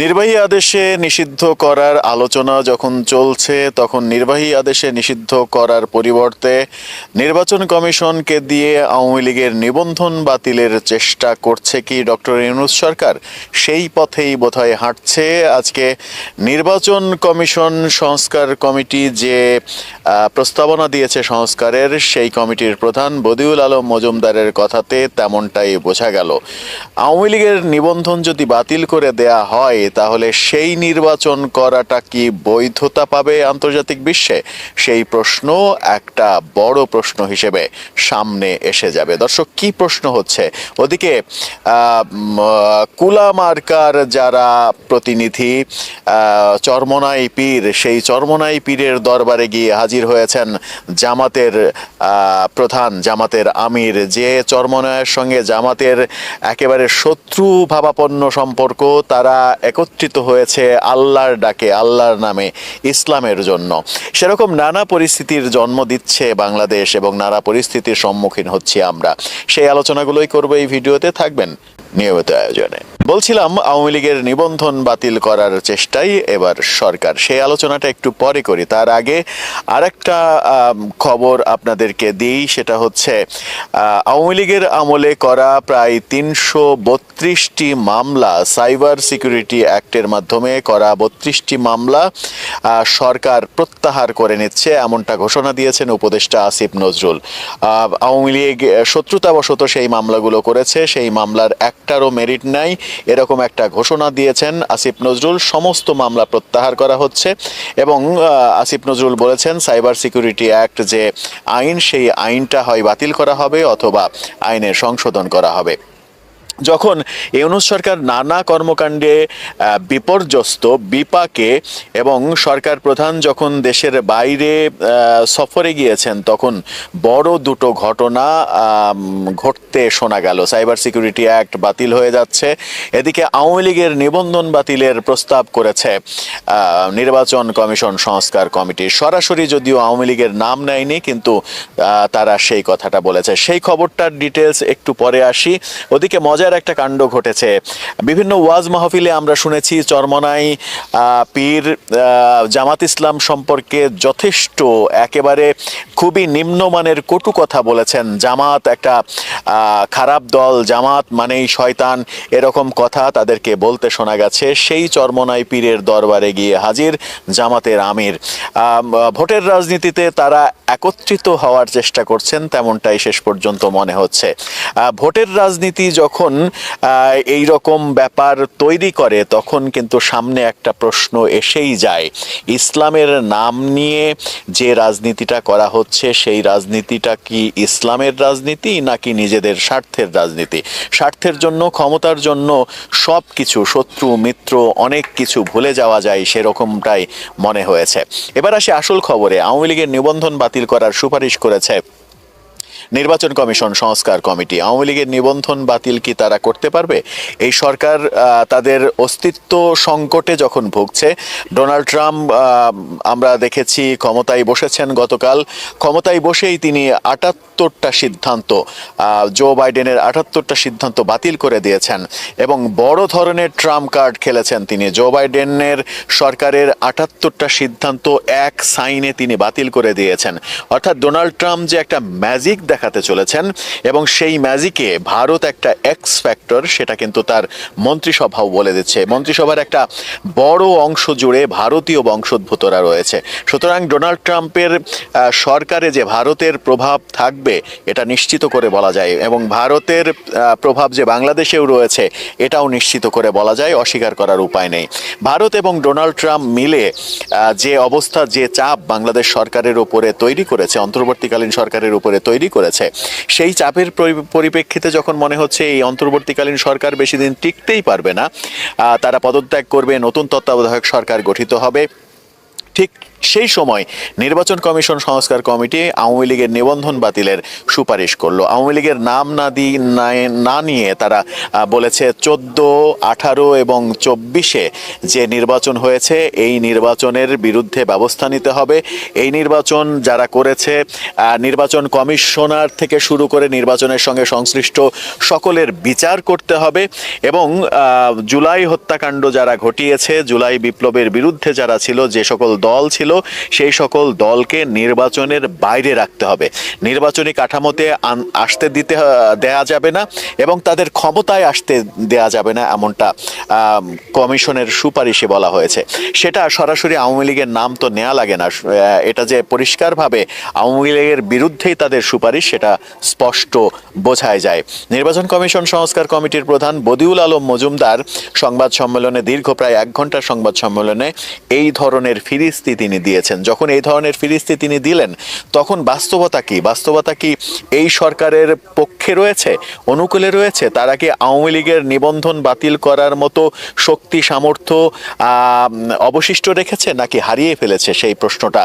নির্বাহী আদেশে নিষিদ্ধ করার আলোচনা যখন চলছে, তখন নির্বাহী আদেশে নিষিদ্ধ করার পরিবর্তে নির্বাচন কমিশনকে দিয়ে আওয়ামী লীগের নিবন্ধন বাতিলের চেষ্টা করছে কি ডক্টর ইউনুস সরকার? সেই পথেই বোধহয় হাঁটছে। আজকে নির্বাচন কমিশন সংস্কার কমিটি যে প্রস্তাবনা দিয়েছে সংস্কারের, সেই কমিটির প্রধান বদিউল আলম মজুমদারের কথাতে তেমনটাই বোঝা গেল। আওয়ামী লীগের নিবন্ধন যদি বাতিল করে দেয়া হয় তাহলে সেই নির্বাচন করাটা কি বৈধতা পাবে আন্তর্জাতিক বিশ্বে? সেই প্রশ্ন একটা বড় প্রশ্ন হিসেবে সামনে এসে যাবে। দর্শক, কি প্রশ্ন হচ্ছে? ওদিকে কুলামার্কার যারা প্রতিনিধি চরমনাই পীর, সেই চরমনাই পীরের দরবারে গিয়ে হাজির হয়েছেন জামাতের প্রধান, জামাতের আমির। যে চরমনায়ের সঙ্গে জামাতের একেবারে শত্রু ভাবাপন্ন সম্পর্ক, তারা একত্রিত হয়েছে আল্লাহর ডাকে, আল্লাহর নামে ইসলামের জন্য। সেরকম নানা পরিস্থিতির জন্ম দিচ্ছে বাংলাদেশ এবং নানা পরিস্থিতির সম্মুখীন হচ্ছি আমরা। সেই আলোচনাগুলোই করব এই ভিডিওতে। থাকবেন নিয়মিত আয়োজনে। বলছিলাম, আওয়ামী লীগের নিবন্ধন বাতিল করার চেষ্টাই এবার সরকার। সেই আলোচনাটা একটু পরে করি। তার আগে আরেকটা খবর আপনাদেরকে দিই। সেটা হচ্ছে আওয়ামী লীগের আমলে করা প্রায় তিনশো বত্রিশটি মামলা সাইবার সিকিউরিটি অ্যাক্টের মাধ্যমে করা বত্রিশটি মামলা সরকার প্রত্যাহার করে নিচ্ছে এমনটা ঘোষণা দিয়েছেন উপদেষ্টা আসিফ নজরুল। আওয়ামী লীগ শত্রুতাবশত সেই মামলাগুলো করেছে। সেই মামলার একটারও মেরিট নাই। এরকম একটা ঘোষণা দিয়েছেন আসিফ নজরুল। সমস্ত মামলা প্রত্যাহার করা হচ্ছে এবং আসিফ নজরুল বলেছেন সাইবার সিকিউরিটি অ্যাক্ট যে আইন, সেই আইনটা হয় বাতিল করা হবে অথবা আইনের সংশোধন করা হবে। যখন ইউনুস সরকার নানা কর্মকাণ্ডে বিপর্যস্ত বিপাকে এবং সরকার প্রধান যখন দেশের বাইরে সফরে গিয়েছেন, তখন বড় দুটো ঘটনা ঘটতে শোনা গেল। সাইবার সিকিউরিটি অ্যাক্ট বাতিল হয়ে যাচ্ছে। এদিকে আওয়ামী লীগের নিবন্ধন বাতিলের প্রস্তাব করেছে নির্বাচন কমিশন সংস্কার কমিটি। সরাসরি যদিও আওয়ামী লীগের নাম নেয়নি, কিন্তু তারা সেই কথাটা বলেছে। সেই খবরটার ডিটেলস একটু পরে আসি। ওদিকে মজার একটা কাণ্ড ঘটেছে। বিভিন্ন ওয়াজ মাহফিলে আমরা শুনেছি চরমনাই পীর জামাত ইসলাম সম্পর্কে যথেষ্ট, একেবারে খুবই নিম্নমানের কটু কথা বলেছেন। জামাত একটা খারাপ দল, জামাত মানেই শয়তান, এরকম কথা তাদেরকে বলতে শোনা গেছে। সেই চরমনাই পীরের দরবারে গিয়ে হাজির জামাতের আমির। ভোটের রাজনীতিতে তারা একত্রিত হওয়ার চেষ্টা করছেন, তেমনটাই শেষ পর্যন্ত মনে হচ্ছে। ভোটের রাজনীতি যখন এই রকম ব্যাপার তৈরি করে, তখন কিন্তু সামনে একটা প্রশ্ন এসেই যায়। ইসলামের নাম নিয়ে যে রাজনীতিটা করা হচ্ছে, সেই রাজনীতিটা কি ইসলামের রাজনীতি নাকি নিজেদের স্বার্থের রাজনীতি? স্বার্থের জন্য, ক্ষমতার জন্য সব কিছু, শত্রু, মিত্র, অনেক কিছু ভুলে যাওয়া যায় সেরকমটাই মনে হয়েছে। এবার আসি আসল খবরে। আওয়ামী লীগের নিবন্ধন বাতিল করার সুপারিশ করেছে নির্বাচন কমিশন, সংস্কার কমিটি, আওয়ামী লীগের নিবন্ধন বাতিল কি তারা করতে পারবে? এই সরকার তাদের অস্তিত্ব সংকটে যখন ভুগছে, ডোনাল্ড ট্রাম্প আমরা দেখেছি ক্ষমতায় বসেছেন গতকাল। ক্ষমতায় বসেই তিনি আটাত্তরটা সিদ্ধান্ত জো বাইডেনের আটাত্তরটা সিদ্ধান্ত বাতিল করে দিয়েছেন এবং বড় ধরনের ট্রাম্প কার্ড খেলেছেন তিনি। জো বাইডেনের সরকারের আটাত্তরটা সিদ্ধান্ত এক সাইনে তিনি বাতিল করে দিয়েছেন। অর্থাৎ ডোনাল্ড ট্রাম্প যে একটা ম্যাজিক দেখাতে চলেছেন এবং সেই ম্যাজিকে ভারত একটা এক্স ফ্যাক্টর সেটা কিন্তু তার মন্ত্রিসভাও বলে দিচ্ছে। মন্ত্রিসভার একটা বড় অংশ জুড়ে ভারতীয় বংশোদ্ভূতরা রয়েছে। সুতরাং ডোনাল্ড ট্রাম্পের সরকারে যে ভারতের প্রভাব থাকবে, এটা নিশ্চিত করে বলা যায় এবং ভারতের প্রভাব যে বাংলাদেশেও রয়েছে, এটাও নিশ্চিত করে বলা যায়, অস্বীকার করার উপায় নেই। ভারত এবং ডোনাল্ড ট্রাম্প মিলে যে অবস্থা, যে চাপ বাংলাদেশ সরকারের উপরে তৈরি করেছে, অন্তর্বর্তীকালীন সরকারের উপরে তৈরি করেছে সেই চাপের পরি- পরিপ্রেক্ষিতে যখন মনে হচ্ছে এই অন্তর্বর্তীকালীন সরকার বেশি দিন টিকতেই পারবে না তারা পদত্যাগ করবে, নতুন তত্ত্বাবধায়ক সরকার গঠিত হবে। ঠিক সেই সময় নির্বাচন কমিশন সংস্কার কমিটি আওয়ামী লীগের নিবন্ধন বাতিলের সুপারিশ করল। আওয়ামী লীগের নাম না দি না- নিয়ে তারা বলেছে চোদ্দ, আঠারো এবং চব্বিশে যে নির্বাচন হয়েছে, এই নির্বাচনের বিরুদ্ধে ব্যবস্থা নিতে হবে। এই নির্বাচন যারা করেছে নির্বাচন কমিশনার থেকে শুরু করে নির্বাচনের সঙ্গে সংশ্লিষ্ট সকলের বিচার করতে হবে এবং জুলাই হত্যাকাণ্ড যারা ঘটিয়েছে, জুলাই বিপ্লবের বিরুদ্ধে যারা ছিল, যে সকল দল ছিল সেই সকল দলকে নির্বাচনের বাইরে রাখতে হবে। নির্বাচনী কাঠামোতে আসতে দিতে দেয়া যাবে না এবং তাদের ক্ষমতায় আসতে দেয়া যাবে না এমনটা কমিশনের সুপারিশে বলা হয়েছে। সেটা সরাসরি আওয়ামী লীগের নাম তো নেওয়া লাগে না। এটা যে পরিষ্কারভাবে আওয়ামী লীগের বিরুদ্ধেই তাদের সুপারিশ, সেটা স্পষ্ট বোঝাই যায়। নির্বাচন কমিশন সংস্কার কমিটির প্রধান বদিউল আলম মজুমদার সংবাদ সম্মেলনে দীর্ঘ প্রায় এক ঘণ্টার সংবাদ সম্মেলনে এই ধরনের ফিরিস্তি তিনি দিয়েছেন। যখন এই ধরনের ফিরিস্তি তিনি দিলেন, তখন বাস্তবতা কি? বাস্তবতা কি এই সরকারের পক্ষে রয়েছে, অনুকূলে রয়েছে? তারা কি আওয়ামী লীগের নিবন্ধন বাতিল করার মতো শক্তি, সামর্থ্য অবশিষ্ট রেখেছে, নাকি হারিয়ে ফেলেছে? সেই প্রশ্নটা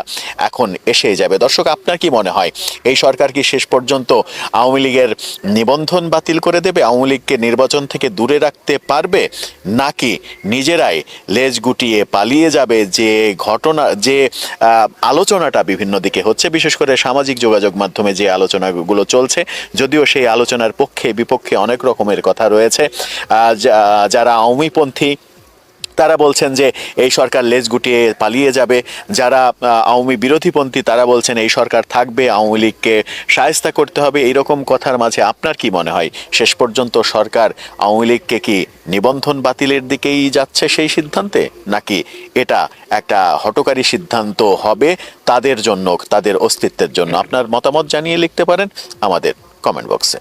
এখন এসেই যাবে। দর্শক, আপনার কি মনে হয়? এই সরকার কি শেষ পর্যন্ত আওয়ামী লীগের নিবন্ধন বাতিল করে দেবে? আওয়ামী লীগকে নির্বাচন থেকে দূরে রাখতে পারবে? নাকি নিজেরাই লেজ গুটিয়ে পালিয়ে যাবে? যে ঘটনা, যে আলোচনাটা বিভিন্ন দিকে হচ্ছে। বিশেষ করে সামাজিক যোগাযোগ মাধ্যমে যে আলোচনাগুলো চলছে, যদিও সেই আলোচনার পক্ষে বিপক্ষে অনেক রকমের কথা রয়েছে। যারা আওয়ামীপন্থী তারা বলছেন যে এই সরকার লেজ গুটিয়ে পালিয়ে যাবে। যারা আওয়ামী বিরোধীপন্থী তারা বলছেন এই সরকার থাকবে, আওয়ামী লীগকে সায়স্তা করতে হবে। এইরকম কথার মাঝে আপনার কি মনে হয়? শেষ পর্যন্ত সরকার আওয়ামী লীগকে কি নিবন্ধন বাতিলের দিকেই যাচ্ছে সেই সিদ্ধান্তে? নাকি এটা একটা হটকারী সিদ্ধান্ত হবে তাদের জন্য, তাদের অস্তিত্বের জন্য? আপনার মতামত জানিয়ে লিখতে পারেন আমাদের কমেন্ট বক্সে